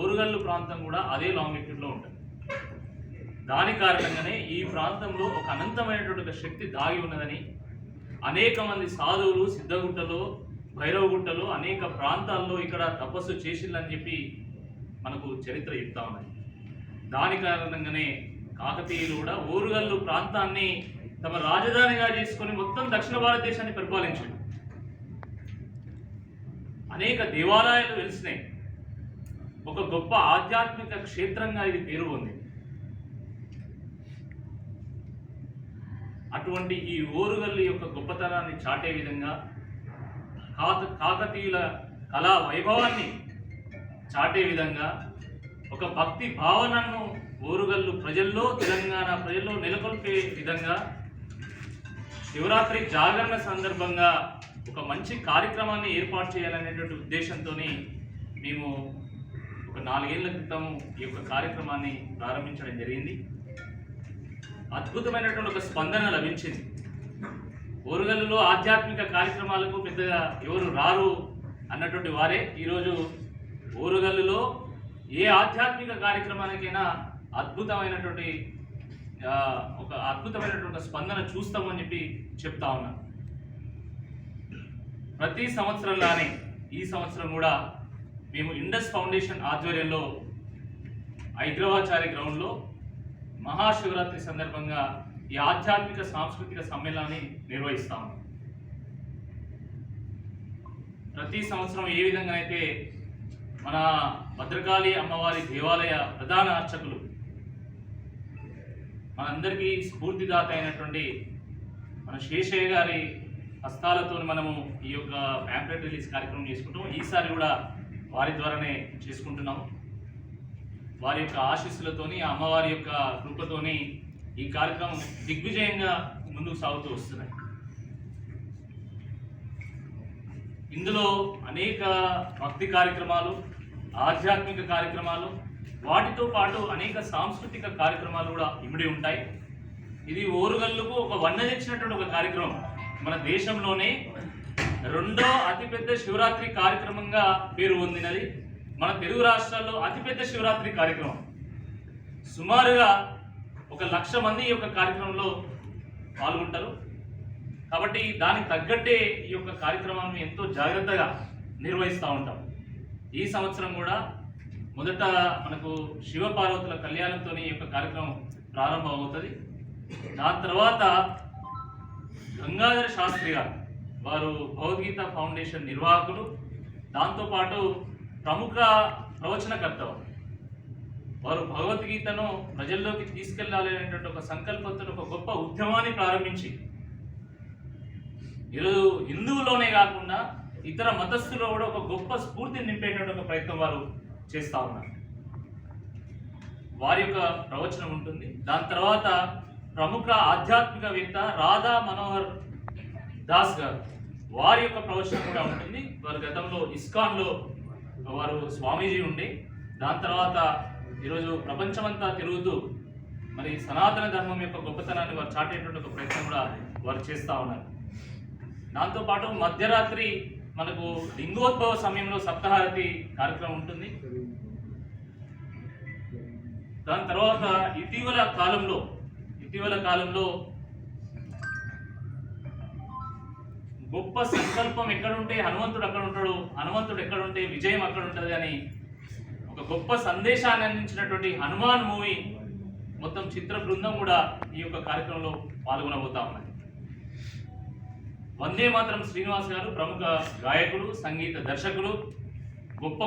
ఓరుగల్లు ప్రాంతం కూడా అదే లాంగిట్యూడ్లో ఉంటుంది. దాని కారణంగానే ఈ ప్రాంతంలో ఒక అనంతమైనటువంటి ఒక శక్తి దాగి ఉన్నదని అనేక మంది సాధువులు సిద్ధగుట్టలో భైరవగుట్టలో అనేక ప్రాంతాల్లో ఇక్కడ తపస్సు చేసిందని చెప్పి మనకు చరిత్ర చెప్తా ఉన్నాయి దాని కారణంగానే కాకతీయులు కూడా ఓరుగల్లు ప్రాంతాన్ని తమ రాజధానిగా చేసుకొని మొత్తం దక్షిణ భారతదేశాన్ని పరిపాలించారు. అనేక దేవాలయాలు వెలిసినాయి. ఒక గొప్ప ఆధ్యాత్మిక క్షేత్రంగా ఇది పేరు పొందింది అటువంటి ఈ ఓరుగల్లు యొక్క గొప్పతనాన్ని చాటే విధంగా కాక కాకతీయుల కళా వైభవాన్ని చాటే విధంగా ఒక భక్తి భావనను ఓరుగల్లు ప్రజల్లో తెలంగాణ ప్రజల్లో నెలకొల్పే విధంగా శివరాత్రి జాగరణ సందర్భంగా ఒక మంచి కార్యక్రమాన్ని ఏర్పాటు చేయాలనేటువంటి ఉద్దేశంతో మేము ఒక నాలుగేళ్ళ క్రితం ఈ యొక్క కార్యక్రమాన్ని ప్రారంభించడం జరిగింది. అద్భుతమైనటువంటి ఒక స్పందన లభించింది. ఓరుగల్లులో ఆధ్యాత్మిక కార్యక్రమాలకు పెద్దగా ఎవరు రారు అన్నటువంటి వారే ఈరోజు ఓరుగల్లులో ఏ ఆధ్యాత్మిక కార్యక్రమానికైనా అద్భుతమైనటువంటి ఒక అద్భుతమైనటువంటి స్పందన చూస్తామని చెప్పి చెప్తా ఉన్నా. ప్రతి సంవత్సరంలానే ఈ సంవత్సరం కూడా మేము ఇండస్ ఫౌండేషన్ ఆధ్వర్యంలో హైదరాబాద్చారి గ్రౌండ్లో మహాశివరాత్రి సందర్భంగా ఈ ఆధ్యాత్మిక సాంస్కృతిక సమ్మేళనాన్ని నిర్వహిస్తాము ప్రతి సంవత్సరం ఏ విధంగా అయితే మన భద్రకాళి అమ్మవారి దేవాలయ ప్రధాన అర్చకులు మనందరికీ స్ఫూర్తిదాత అయినటువంటి మన శేషయ్య గారి హస్తాలతో మనము ఈ యొక్క ప్యాంప్లెట్ రిలీజ్ కార్యక్రమం చేసుకుంటాం ఈసారి కూడా వారి ద్వారానే చేసుకుంటున్నాము. వారి యొక్క ఆశీస్సులతోని అమ్మవారి యొక్క కృపతోని ఈ కార్యక్రమం దిగ్విజయంగా ముందుకు సాగుతూ వస్తున్నాయి. ఇందులో అనేక భక్తి కార్యక్రమాలు ఆధ్యాత్మిక కార్యక్రమాలు వాటితో పాటు అనేక సాంస్కృతిక కార్యక్రమాలు కూడా ఇమిడి ఉంటాయి. ఇది ఓరుగల్లుకు ఒక వన్న తెచ్చినటువంటి ఒక కార్యక్రమం. మన దేశంలోనే రెండో అతిపెద్ద శివరాత్రి కార్యక్రమంగా పేరు పొందినది. మన తెలుగు రాష్ట్రాల్లో అతిపెద్ద శివరాత్రి కార్యక్రమం. సుమారుగా ఒక లక్ష మంది ఈ యొక్క కార్యక్రమంలో పాల్గొంటారు. కాబట్టి దానికి తగ్గట్టే ఈ యొక్క కార్యక్రమాన్ని ఎంతో జాగ్రత్తగా నిర్వహిస్తూ ఉంటాం. ఈ సంవత్సరం కూడా మొదట మనకు శివపార్వతుల కళ్యాణంతో ఈ యొక్క కార్యక్రమం ప్రారంభం అవుతుంది దాని తర్వాత గంగాధర శాస్త్రి గారు వారు భగవద్గీత ఫౌండేషన్ నిర్వాహకులు. దాంతోపాటు ప్రముఖ ప్రవచనకర్త వారు. భగవద్గీతను ప్రజల్లోకి తీసుకెళ్ళాలి అనేటువంటి ఒక సంకల్పంతో ఒక గొప్ప ఉద్యమాన్ని ప్రారంభించి ఈరోజు హిందువులోనే కాకుండా ఇతర మతస్థుల్లో కూడా ఒక గొప్ప స్ఫూర్తిని నింపేటువంటి ఒక ప్రయత్నం వారు చేస్తా ఉన్నారు. వారి యొక్క ప్రవచనం ఉంటుంది. దాని తర్వాత ప్రముఖ ఆధ్యాత్మికవేత్త రాధా మనోహర్ దాస్ గారు. వారి యొక్క ప్రవచనం కూడా ఉంటుంది. వారు గతంలో ఇస్కాన్లో వారు స్వామీజీ ఉండి దాని తర్వాత ఈరోజు ప్రపంచమంతా తిరుగుతూ మరి సనాతన ధర్మం యొక్క గొప్పతనాన్ని వారు చాటేటువంటి ఒక ప్రయత్నం కూడా వారు చేస్తూ ఉన్నారు. దాంతోపాటు మధ్యరాత్రి మనకు లింగోద్భవ సమయంలో సప్తహారతి కార్యక్రమం ఉంటుంది. దాని తర్వాత ఇటీవల కాలంలో ఇటీవల కాలంలో గొప్ప సంకల్పం ఎక్కడుంటే హనుమంతుడు అక్కడ ఉంటాడు హనుమంతుడు ఎక్కడుంటే విజయం అక్కడ ఉంటుంది అని ఒక గొప్ప సందేశాన్ని అందించినటువంటి హనుమాన్ మూవీ మొత్తం చిత్ర బృందం కూడా ఈ యొక్క కార్యక్రమంలో పాల్గొనబోతా ఉన్నది. వందే మాత్రం శ్రీనివాస్ గారు ప్రముఖ గాయకులు సంగీత దర్శకులు గొప్ప